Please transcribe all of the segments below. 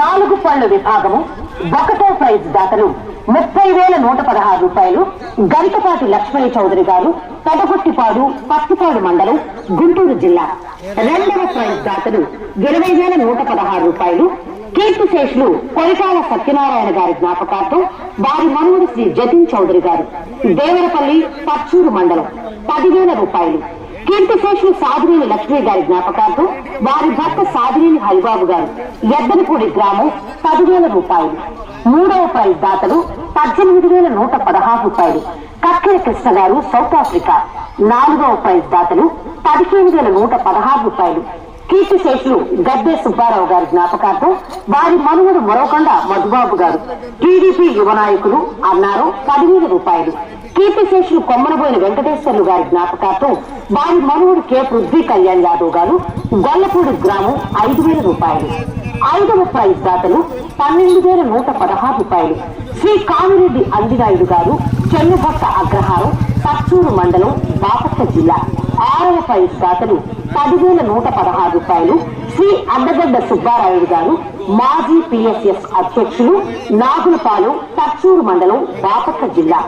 నాలుగు పళ్ళ విభాగము ఒకటో ప్రైజ్ దాతలు ముప్పై వేల నూట పదహారు రూపాయలు గరికపాటి లక్ష్మణి చౌదరి గారు పెదగొట్టిపాడు పత్తిపాడు మండలం గుంటూరు జిల్లా. రెండవ ప్రైజ్ దాతలు ఇరవై వేల నూట పదహారు రూపాయలు కీర్తిశేషులు కొరికాల సత్యనారాయణ గారి జ్ఞాపకార్థం వారి మనువుడు శ్రీ జతిన్ చౌదరి గారు దేవరపల్లి పచ్చూరు మండలం పదివేల రూపాయలు. కీర్తిశేషులు సాధినేని లక్ష్మీ గారి జ్ఞాపకార్థం వారి భర్త సాధినేని హరిబాబు గారు ఎద్దనపూడి గ్రామం పదివేల రూపాయలు. మూడవ ప్రైజ్ దాతలు పద్దెనిమిది వేల నూట పదహారు రూపాయలు. కక్కెర కృష్ణ గారు సౌత్ ఆఫ్రికా. నాలుగవ ప్రైజ్ దాతలు పదిహేను వేల నూట పదహారు రూపాయలు. కీర్తిశేషులు గద్దె సుబ్బారావు గారి జ్ఞాపకార్థం వారి మనుమడు మరోకొండ మధుబాబు గారు. టీడీపీ యువ నాయకులు అన్నారు పదివేల రూపాయలు. కీర్తిశేషులు కొమ్మనబోయిన వెంకటేశ్వర్లు గారి జ్ఞాపకార్థం వారి మనవుడు కె. పృథ్వీ కళ్యాణ్ యాదవ్ గారు గొల్లపూడి గ్రామం ఐదు వేల రూపాయలు. ఐదవ ప్రైజ్ దాతలు పన్నెండు వేల నూట పదహారు రూపాయలు. శ్రీ కామిరెడ్డి అంజినాయుడు గారు చెన్నుభట్ట అగ్రహారం పచ్చూరు మండలం బాపట్ల జిల్లా. ఆరవ ప్రైజ్ దాతలు పదివేల నూట పదహారు రూపాయలు. శ్రీ అడ్డగడ్డ సుబ్బారాయుడు గారు మాజీ పిఎస్ఎస్ అధ్యక్షులు నాగులపాలెం పచ్చూరు మండలం బాపట్ల జిల్లా.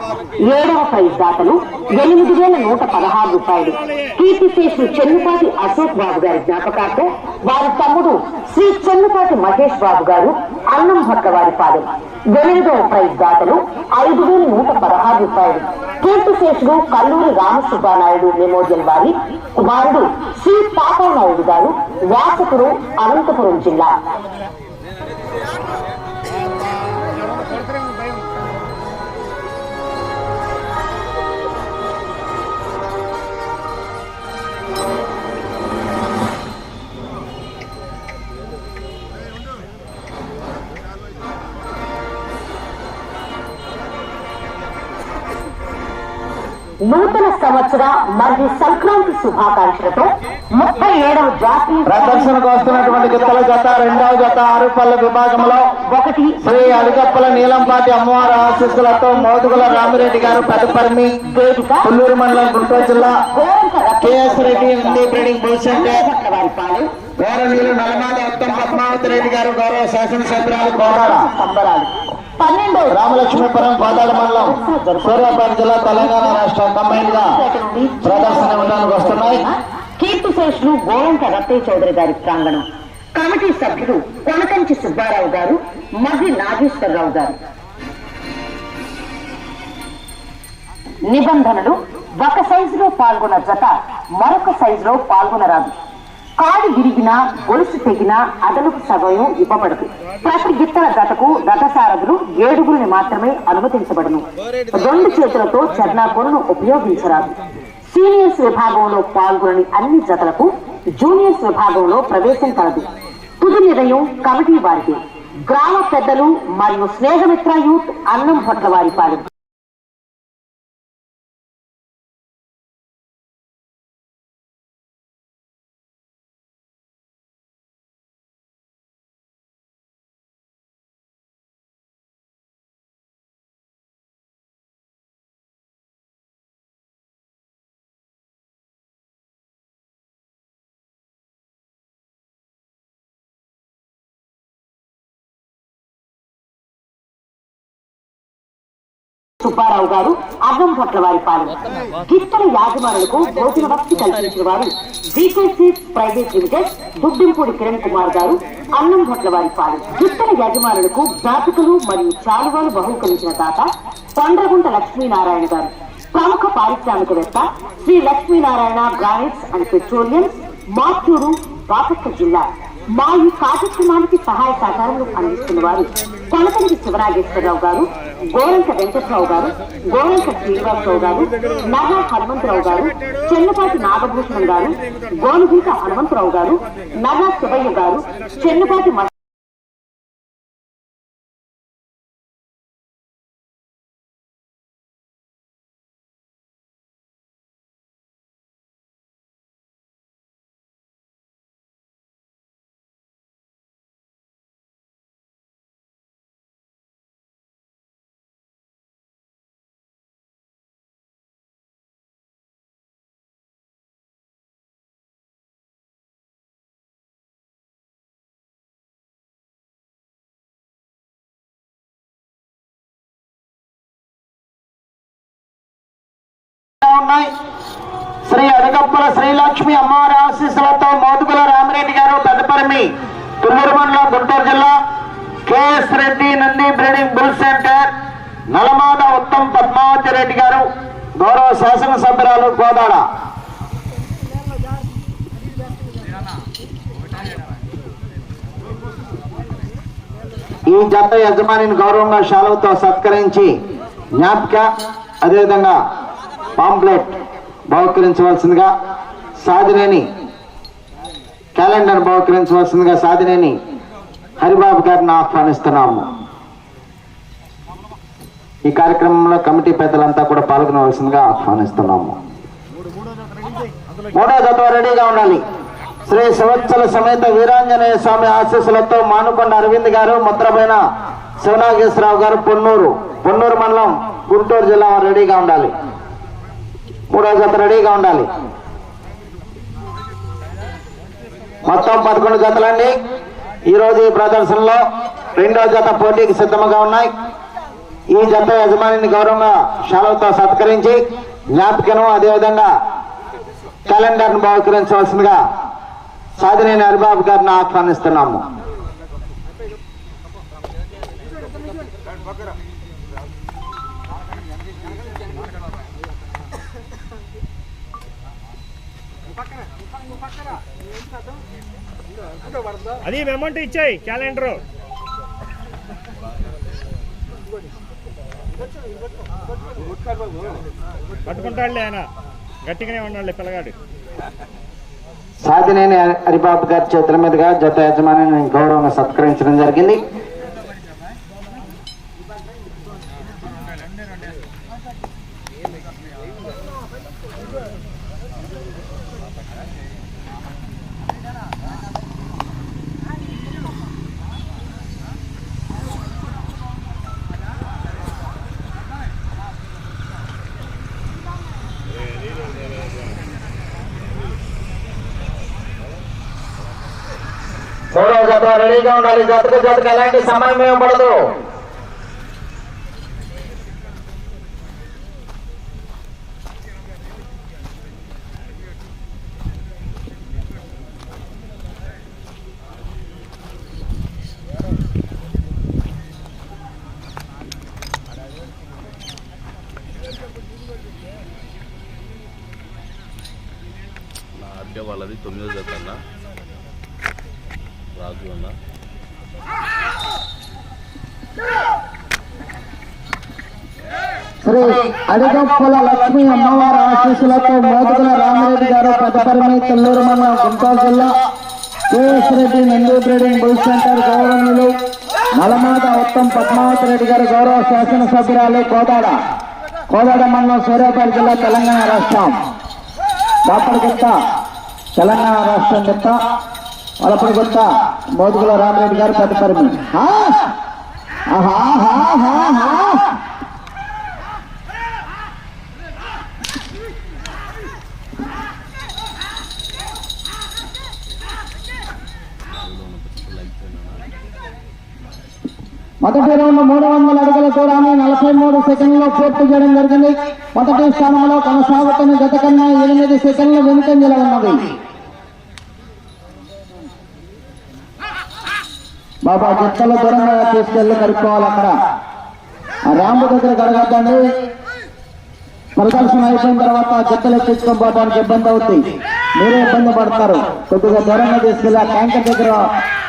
ఏడవ ప్రైజ్ దాతలు ఎనిమిది వేల నూట పదహారు రూపాయలు. కీర్తిశేషులు చెన్నుపాటి అశోక్ బాబు గారి జ్ఞాపకార్థం వారి తమ్ముడు శ్రీ చెన్నుపాటి మహేష్ బాబు గారు అన్నం భట్ల వారి పాదం. ఎనిమిదవ ప్రైజ్ దాతలు ఐదు వేల నూట పదహారు రూపాయలు. కీర్తిశేషుడు కల్లూరి రామసుబ్బానాయుడు మెమోరియల్ వారి కుమారుడు శ్రీ పాపానాయుడు గారు వ్యాసపురం అనంతపురం జిల్లా. నూతన సంవత్సర మరియు సంక్రాంతి శుభాకాంక్షలతో ముప్పై ఏడవ జాతీయ ప్రదర్శనకు వస్తున్నటువంటి గిత్తల జత రెండవ జత ఆరు పళ్ళ విభాగంలో ఒకటి. శ్రీ అడిగప్పల నీలంపాటి అమ్మవారి ఆశీస్సులతో మోదుగుల రామిరెడ్డి గారు పెదపరిమి వేదిక. పుల్లూరు మండలం గుంటూరు జిల్లా. కేఎస్ రెడ్డి హిందీ బ్రీడింగ్ రత్న వారి గౌరవనీయులు నల్లమాల ఉత్తమ్ పద్మావతి రెడ్డి గారు గౌరవ శాసనసభ్యురాలు సంబరాలు. పన్నెండవ రామలక్ష్మీపురం కోదాడ మండలం. సూర్యాపేట జిల్లా తెలంగాణ రాష్ట్రం కంబైన్గా ప్రదర్శన ఇవ్వడానికి వస్తున్నాయి. కీర్తిశేషులు గోరంక రత్తయ్య చౌదరి గారి ప్రాంగణం. కమిటీ సభ్యులు కొనకంచి సుబ్బారావు గారు మర్రి నాగేశ్వరరావు గారు. నిబంధనలు ఒక సైజులో పాల్గొన్న జత మరొక సైజులో పాల్గొనరాదు. కాడు విరిగినా గొలుసు తెగినా అదనపు సమయం ఇవ్వబడదు. ప్రతి గిత్తల జతకు రథసారథులు ఏడుగురిని మాత్రమే అనుమతించబడను. రెండు చేతులతో చర్నాకోలను ఉపయోగించరాదు. సీనియర్స్ విభాగంలో పాల్గొనని అన్ని జతలకు జూనియర్స్ విభాగంలో ప్రవేశం కలదు. తుది నిర్ణయం కమిటీ వారికి గ్రామ పెద్దలు మరియు స్నేహమిత్ర యూత్ అన్నం భట్ల వారి పాలెం సుబ్బారావు గారు అన్నం పొట్ల వారి పాలన. గిత్తల యాజమానులకు భోజన వసతి కల్పించిన వారు G K C private limited Duddimpudi Kiran Kumar గారు అన్నం పొట్ల వారి పాలన. గిత్తల యాజమానులకు జాతకులు మరియు చాలువాలు బహుకరించిన దాత కొండ్రగుంట లక్ష్మీనారాయణ గారు. ప్రముఖ పారిశ్రామికవేత్త Shri Lakshminarayana granites and petroleum Maturu Bapatla జిల్లా. మా ఈ కార్యక్రమానికి సహాయ సహకారాలు అందిస్తున్న వారు కొనకంటి శివరాజేశ్వరరావు గారు గోరంక వెంకట్రావు గారు గోరంక శ్రీనివాసరావు గారు నగా హనుమంతరావు గారు చెన్నపాటి నాగభూషణం గారు గోనుగుంట హనుమంతరావు గారు నగా శివయ్య గారు చెన్నపాటి ఉన్నాయి. శ్రీ అడగప్పల శ్రీలక్ష్మి అమ్మవారి ఆశీస్సులతో మోదుగుల రామరెడ్డి గారు పెద్దపరిమి తుమ్మూరు మండలం గుంటూరు జిల్లా K S Reddy Nandi breeding bull centre Nalamada Uttam Padmavathi Reddy గారు గౌరవ శాసనసభ్యురాలు గోదాడ. ఈ జత యజమానిని గౌరవంగా శాలువతో సత్కరించి జ్ఞాపిక అదేవిధంగా పాంప్లెట్ బహుకరించవలసిందిగా సాధినేని క్యాలెండర్ బహుకరించవలసిందిగా సాధినేని హరిబాబు గారిని ఆహ్వానిస్తున్నాము. ఈ కార్యక్రమంలో కమిటీ పెద్దలంతా కూడా పాల్గొనవలసిందిగా ఆహ్వానిస్తున్నాము. మూడో జత రెడీగా ఉండాలి. శ్రీ సంవత్సర సమేత వీరాంజనేయ స్వామి ఆశీస్సులతో మానుకొండ అరవింద్ గారు ముద్రమైన శివనాగేశ్వరరావు గారు పొన్నూరు పొన్నూరు మండలం గుంటూరు జిల్లా రెడీగా ఉండాలి. మూడో జత రెడీగా ఉండాలి. మొత్తం పదకొండు జతలండి. ఈరోజు ఈ ప్రదర్శనలో రెండో జత పోటీకి సిద్ధంగా ఉన్నాయి. ఈ జత యజమానిని గౌరవంగా శాలవుతో సత్కరించి జ్ఞాపికను అదేవిధంగా క్యాలెండర్ను బహుకరించవలసిందిగా సాధినేని హరిబాబు గారిని ఆహ్వానిస్తున్నాము. అది అమౌంట్ ఇచ్చాయి క్యాలెండర్. పట్టుకుంటాడులే ఆయన. గట్టిగానే ఉన్నాడులే పిల్లగాడు. సాధినేని హరిబాబు గారి చేతుల మీదుగా జత యజమానిని గౌరవంగా సత్కరించడం జరిగింది. మూడో జత రెడీగా ఉండాలి జతకు జతకు ఎలాంటి సమయం ఇవ్వబడదు నా ఆర్కే వాళ్ళది తొమ్మిదో జత అన్న రాజు అన్న శ్రీ అడిగప్పల లక్ష్మీ అమ్మవారి ఆశీస్సులతో మోదుగుల రామరెడ్డి గారు పెద్దపరిమి తెల్లూరు మండలం గుంటూరు జిల్లా కేఎస్ రెడ్డి నందు బ్రీడింగ్ బుల్ సెంటర్ గౌరవనీయులు నలమాద ఉత్తమ్ పద్మావతి రెడ్డి గారు గౌరవ శాసనసభ్యురాలు కోదాడ. కోదాడ మండలం సూర్యాపేట జిల్లా తెలంగాణ రాష్ట్రం. బాపడగుట్ట తెలంగాణ రాష్ట్రం గుట్ట. వలపడగుట్ట మోదుగుల రామరెడ్డి గారు పెద్దపరిమి ఆహా ఆహా, ఆహా, ఆహా. మొదటి రౌండ్ మూడు వందల అడుగుల దూరాన్ని నలభై మూడు సెకండ్లో పూర్తి చేయడం జరిగింది. మొదటి స్థానంలో కొనసాగుతున్న గత కన్నా ఎనిమిది సెకండ్లు వెనుకంజల ఉన్నది బాబా జట్టల దూరంగా తీసుకెళ్ళి కడుక్కోవాలి అక్కడ. రాంబు దగ్గర కడగద్దండి ప్రదర్శన అయిపోయిన తర్వాత జట్టలు ఎక్కించుకొని పోవడానికి ఇబ్బంది అవుతుంది మీరే ఇబ్బంది పడతారు. కొద్దిగా దూరంగా తీసుకెళ్ళి ఆ ట్యాంకర్ దగ్గర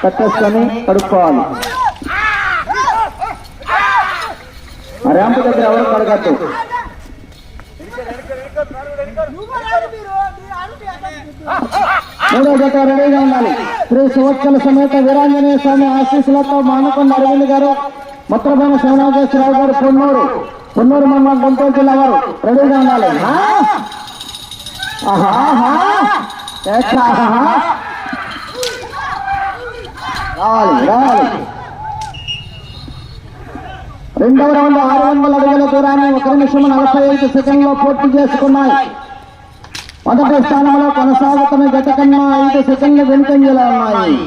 పెట్టేసుకొని కడుక్కోవాలి ఆ ర్యాంపు దగ్గర ఎవరు కడగద్దు మూడో జత రెడీగా ఉండాలి శ్రీ సువత్సల సమేత వీరాంజనేయ స్వామి ఆశీస్సులతో మానకొండ అరవింద్ గారు ముత్రభాన శివనాగేశ్వరరావు గారు పొన్నూరు పొన్నూరు మండలం గుంటూరు జిల్లా వారు రెడీగా ఉండాలి. రావాలి రావాలి రెండవ రౌండ్ ఆరు వందల అడుగుల దూరాన్ని ఒక నిమిషం నలభై ఐదు సెకండ్లో పూర్తి చేసుకున్నాయి. మొదటి స్థానంలో కొనసాగుతున్న జత కన్నా ఐదు సెకండ్లు వెనుకంజలో ఉన్నాయి.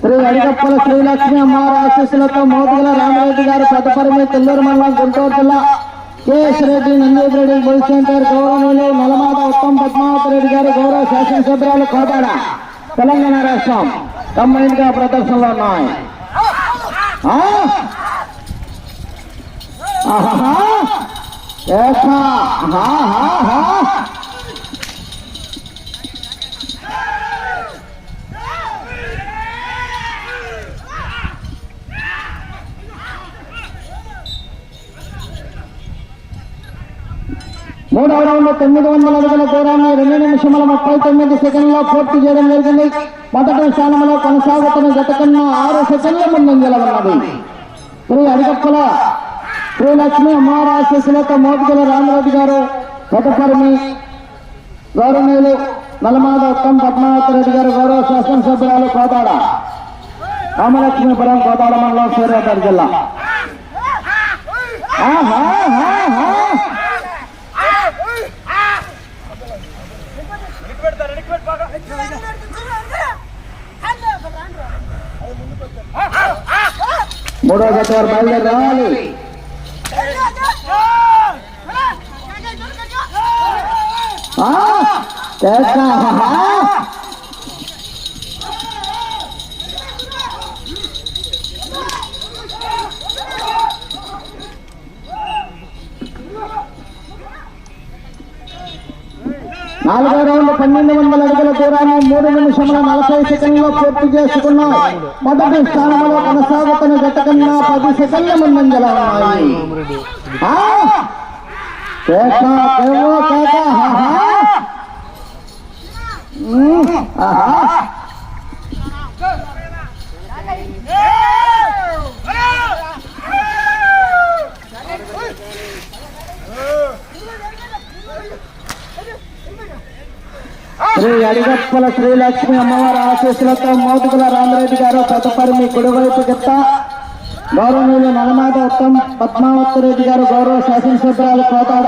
శ్రీ అడిగప్పల శ్రీలక్ష్మి అమ్మవారి ఆశీస్సులతో మోదుగుల రామరెడ్డి గారు తదుపరి పెద్దపరమి తెల్లూరు మండలం గుంటూరు జిల్లా కేఎస్ రెడ్డి నందీరెడ్డి బుల్ సెంటర్ గౌరవనీయులు నలమాద ఉత్తమ్ పద్మావతి రెడ్డి గారు గౌరవ శాసనసభ్యులు కోటాడ తెలంగాణ రాష్ట్రం కంబైన్గా ప్రదర్శనలో ఉన్నాయి. ఆహా ఆహా ఆహా మూడవ రౌండ్ తొమ్మిది వందల అడుగుల దూరాన్ని రెండు నిమిషముల ముప్పై తొమ్మిది సెకండ్లో పూర్తి చేయడం జరిగింది. మొదటి స్థానంలో కొనసాగుతున్న గత కన్నా ఆరు సెకండ్ల ముందంజల ఉన్నది. శ్రీ అడిగప్పల శ్రీలక్ష్మి అమ్మవారి ఆశీస్సులతో మోపికల రామరెడ్డి గారు గతపరిమి గౌరవనీయులు నలమాద ఉత్తమ్ పద్మావతి రెడ్డి గారు గౌరవ శాసనసభ్యురాలు కోదాడ రామలక్ష్మీపురం కోదాడ మండలం సూర్యాపేట జిల్లా. ఆహా, ఆహా. మూడో జత వారు బయలుదేరి రావాలి. ఆ, నాలుగో రౌండ్ పన్నెండు వందల అడుగుల దూరాన్ని మూడు నిమిషముల నలభై సెకండ్లో పూర్తి చేసుకున్నాం. మొదటి స్థానంలో కొనసాగుతున్న గత కన్నా పది సెకండ్ల ముందంజల ఉన్నాయి. ఆహా. శ్రీ అడిగప్పల శ్రీలక్ష్మి అమ్మవారి ఆశీస్సులతో మోదుగుల రామరెడ్డి గారు తదుపరి మీ కుడివైపు చెత్త. గౌరవనీయులు నలమాద ఉత్తం పద్మావతి రెడ్డి గారు గౌరవ శాసనసభ్యురాలు కోతాడ.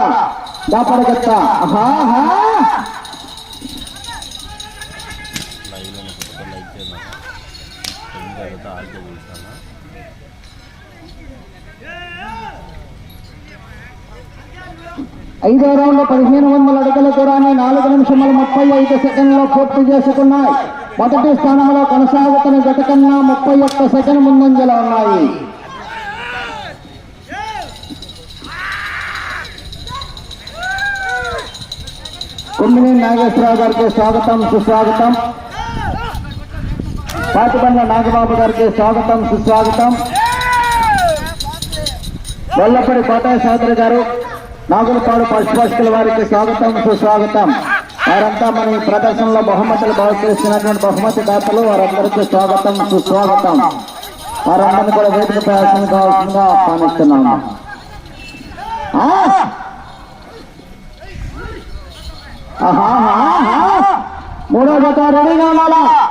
దాపడ చెత్త ఆహా. ఐదో రౌండ్ పదిహేను వందల అడుగుల దూరాన్ని నాలుగు నిమిషముల ముప్పై ఐదు సెకండ్లో పూర్తి చేసుకున్నాయి. మొదటి స్థానంలో కొనసాగుతున్న గత కన్నా ముప్పై ఒక్క సెకండ్ ముందంజలో ఉన్నాయి. కుమ్మిని నాగేశ్వరరావు గారికి స్వాగతం సుస్వాగతం. పాటిబండ్ల నాగబాబు గారికి స్వాగతం సుస్వాగతం. వల్లపడి కోటయ్య సోదరి గారు నాగులపాడు పశుపక్షుల వారికి స్వాగతం సుస్వాగతం. వారంతా మన ఈ ప్రదర్శనలో బహుమతులు బహుకరిస్తున్నటువంటి బహుమతి దాతలు వారందరికీ స్వాగతం సుస్వాగతం. వారందరినీ కూడా వేదిక ప్రదర్శన కావాల్సిందిగా ఆహ్వానిస్తున్నాము. ఆహా, మూడో జత రెడీగా ఉండాలా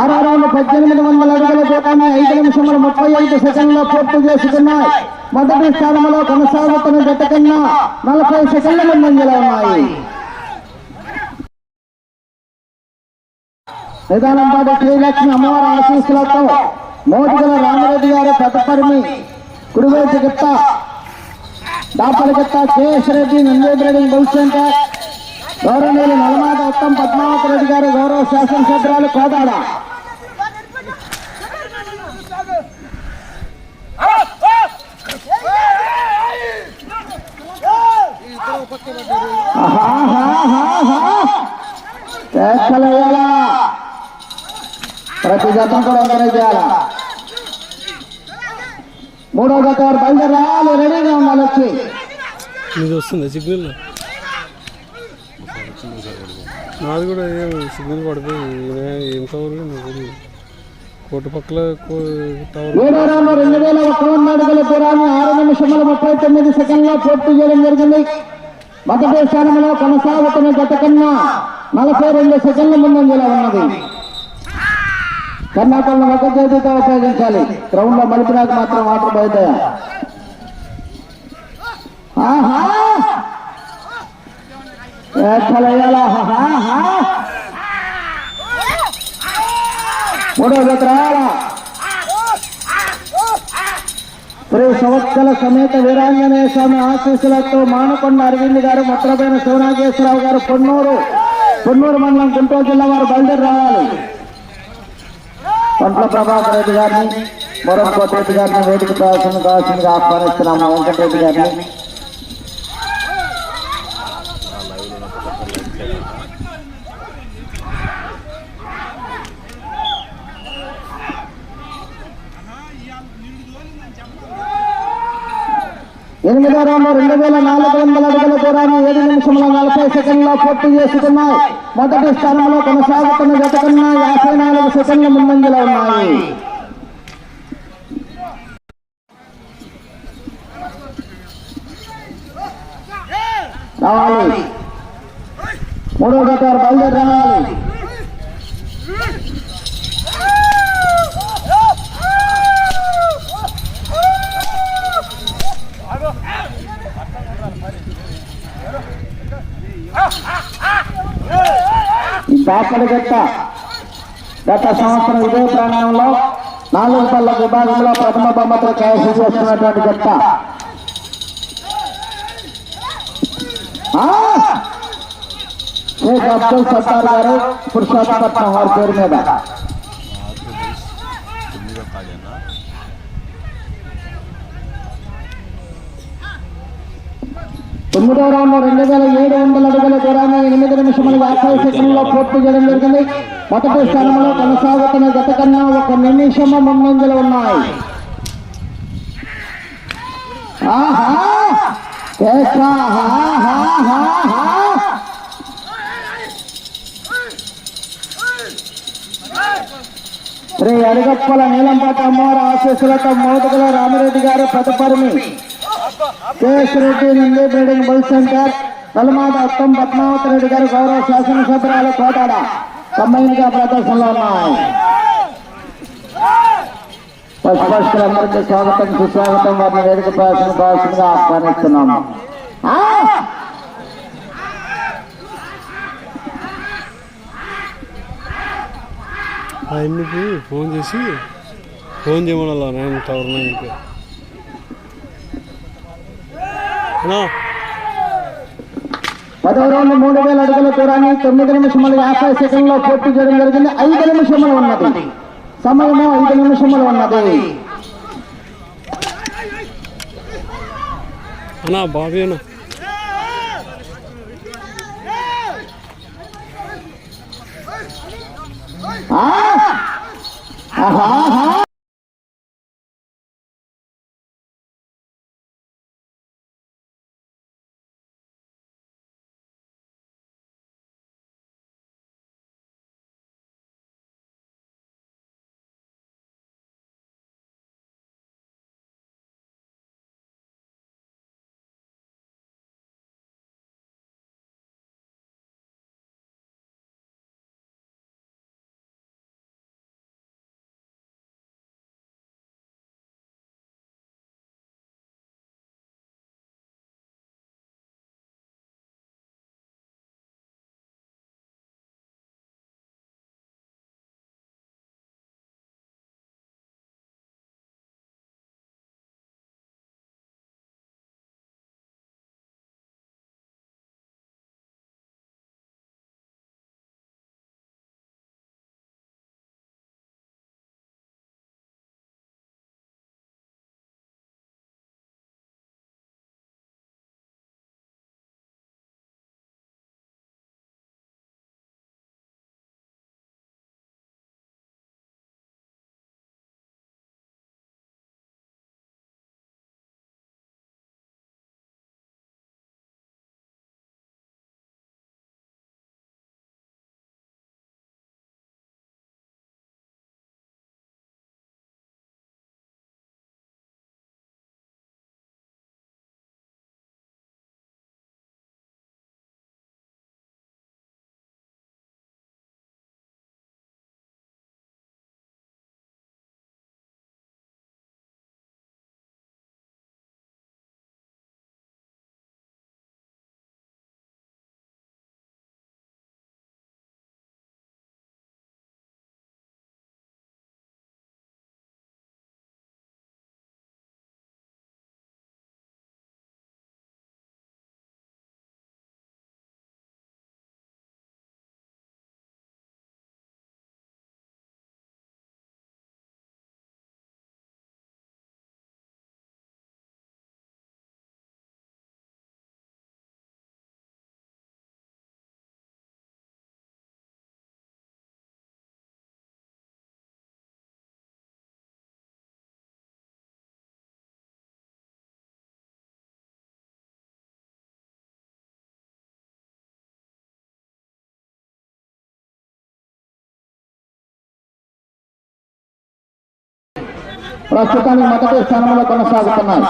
ఆరో పద్దెనిమిది వందల అడుగుల దూరాన్ని ఐదు నిమిషముల ముప్పై ఐదు సెకండ్లో పూర్తి చేసుకున్నాయి. మొదటి స్థానంలో కొనసాగుతున్న జత కన్నా నలభై సెకండ్ల ముందంజలో ఉన్నాయి. నిదానంపాటి శ్రీలక్ష్మి అమ్మవారి ఆశీస్సులతో మోదిగల రామరెడ్డి గారు పెద్దపరిమి కుడివైపు గిత్త దాపల గిత్త కేఎస్ రెడ్డి నందేద్రెడ్డి బుల్ సెంటర్ గౌరవనీయులు నలమాద ఉత్తమ్ పద్మావతి రెడ్డి గారు గౌరవ శాసనసభ్యురాలు కోదాడ. చేయాలా ప్రతి జతం కూడా ఎంకరేజ్ చేయాలా? మూడో జత బయలుదేరాలి రెడీగా ఉండాలి వచ్చి. ఇది వస్తుంది సిగ్నల్? నాది కూడా ఏం సిగ్నల్ పడిపోయి ఏం టవర్ కోట పక్కల రౌండ్ రెండు వేల ఒక్క వంద అడుగుల దూరాన్ని ఆరు నిమిషముల ముప్పై తొమ్మిది సెకండ్లో పూర్తి చేయడం జరిగింది. మొదటి స్థానంలో కొనసాగుతున్న గత కన్నా నలభై రెండు సెకండ్ల ముందంజలో ఉన్నది. కర్ణాటకలో ఒక చేతితో ఉపయోగించాలి. గ్రౌండ్లో మలిపినాక మాత్రం వాటర్ బయట ఆహా! ఆహా, ఆహా. మూడో జత రావాలా? శ్రీ సంవత్సర సమేత వీరాంజనేయ స్వామి ఆశీస్సులతో మానకొండ అరవింద్ గారు మొత్రపైన శివనాగేశ్వరరావు గారు పొన్నూరు పొన్నూరు మండలం గుంటూరు జిల్లా వారు బయలుదేరి రావాలి. పంట్ల ప్రభాకర్ రెడ్డి గారిని మొరంకోట రెడ్డి గారిని వేదిక కావాల్సిన కావాల్సిందిగా ఆహ్వానిస్తున్నాము వెంకటరెడ్డి గారిని ఆ లైవ్లో ఉన్న ప్రతి ఒక్కరు లైక్ చేయండి ఎనిమిదో రౌండ్ రెండు వేల నాలుగు వందల అడుగుల దూరాన్ని ఏడు నిమిషంలో నలభై సెకండ్లో పూర్తి చేసుకున్నాయి. మొదటి స్థానంలో కొనసాగుతున్న జత కన్నా యాభై నాలుగు సెకండ్ల ముందంజలో ఉన్నాయి. రావాలి. మూడో జత వారు బయలుదేరి ఈ బాపడి గట్ట గత సంవత్సరం ఇదే ప్రాంగణంలో నాలుగు పళ్ళ విభాగంలో ప్రథమ బొమ్మతో కైవసం చేస్తున్నటువంటి గట్ట ఆ! షేక్ అబ్దుల్ సత్తార్ గారు పురుషోత్తపట్నం వారి పేరు మీద తొమ్మిదవ రౌండ్ రెండు వేల ఏడు వందల అడుగుల దూరాన్ని ఎనిమిది నిమిషముల యాభై సెకండ్లో పూర్తి చేయడం జరిగింది. మొదటి స్థానంలో కొనసాగుతున్న గత కన్నా ఒక నిమిషము ముందంజలు ఉన్నాయి. శ్రీ అడుగప్పల నీలంపాట అమ్మవారి ఆశీస్సులతో మోదకుల రామిరెడ్డి గారు ప్రతిపరిమి కేఎస్ రెడ్డి నుండి breeding bull centre Nalmada Attam Padmavathi Reddy గారు గౌరవ శాసనసభ్యురాలు కోటాడ కంబైన్గా ప్రదర్శనలో ఉన్నాయి. పశుపక్షులందరికీ స్వాగతం సుస్వాగతం వారిని వేదిక ప్రదర్శన కావాల్సిందిగా ఆహ్వానిస్తున్నాము ఆ! ఆయనకి ఫోన్ చేసి ఫోన్ చేయమనాల నైన్ టవర్ నైన్కి అన్నా పదవ రౌండ్ మూడు వేల అడుగుల దూరాన్ని తొమ్మిది నిమిషములు యాభై సెకండ్లో పూర్తి చేయడం జరిగింది. ఐదు నిమిషములు ఉన్నది. సమయము ఐదు నిమిషములు ఉన్నది. అన్నా బాబీ అన్నా. ఆ! ఆహా. ప్రస్తుతానికి మొదటి స్థానంలో కొనసాగుతున్నాయి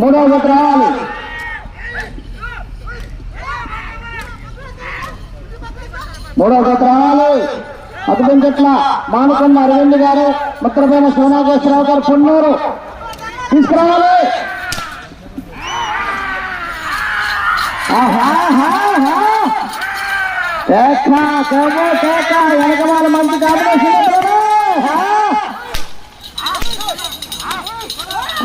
మూడవ జత రావాలి మూడవ జత రావాలి అభినందట్ల మానుకొండ అరవింద్ గారు మిత్రమైన సోనాగేశ్వరరావు గారు పొన్నూరు తీసుకురావాలి ఆహా, వెనక వాళ్ళ మంచి కాంబినేషన్ ఎదురు. ఆహా, ఆహా, ఆహా. ఆహా ఒక్క నిమిషం ఉన్నది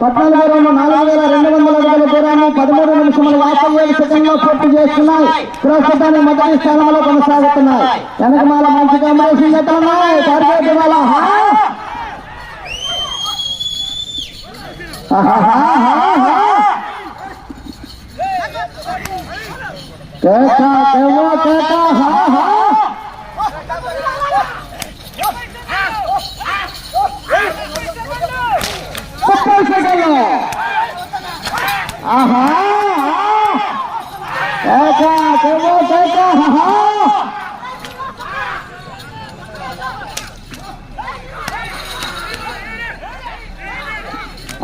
పద్నాలుగు రెండు నాలుగు వేల రెండు వందల అడుగుల దూరాన్ని పదమూడు నిమిషముల యాభై ఏడు చేస్తున్నాయి ప్రస్తుతాన్ని మొదటి స్థానంలో కొనసాగుతున్నాయి వెనకమాల మంచి కాంబినేషన్ జతలున్నాయి టార్గెట్ ఇవాళ హా? ఆహాహాహాహా. కేక, హా, హా. ముప్పై సెకండ్లు ఆహా కేక, కేవ, కేక, హా, హా.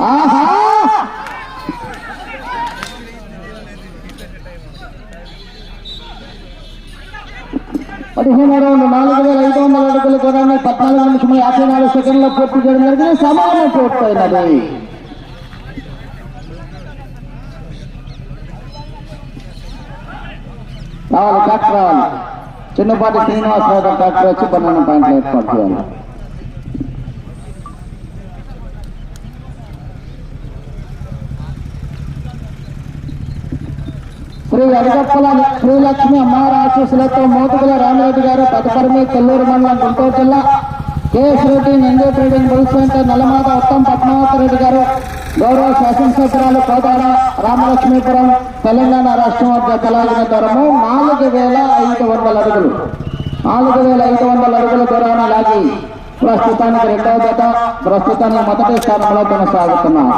ఆహా పదిహేను రౌండ్ నాలుగు వేల ఐదు వందల అడుగుల దూరాన్ని పద్నాలుగు నిమిషముల యాభై నాలుగు సెకండ్లో పూర్తి చేయడం జరిగింది సమాన పూర్తయినది నాలుగు చక్రాలు చిన్నపాటి శ్రీనివాసరావు గారు డాక్టర్ వచ్చి పన్నెండు పాయింట్లు ఏర్పాటు చేయాలి శ్రీ అడగప్పల శ్రీలక్ష్మి అమ్మారాశీసులతో మోతుగుల రామరెడ్డి గారు తదుపరి కొల్లూరు మండలం గుంటూరు జిల్లా K S Reddy trading bull centre Nallamada Uttam Padmavathi Reddy గారు గౌరవ శాసనసభ్యురాలు కోదాడ రామలక్ష్మీపురం తెలంగాణ రాష్ట్రం వద్ద తలాగిన దూరము నాలుగు వేల ఐదు వందల అడుగులు. నాలుగు వేల ఐదు వందల అడుగుల దూరాన్ని లాగి ప్రస్తుతానికి రెండవ జత. ప్రస్తుతానికి మొదటి స్థానంలో కొనసాగుతున్నారు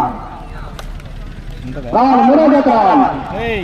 రావాలి మూడో జత. రావాలి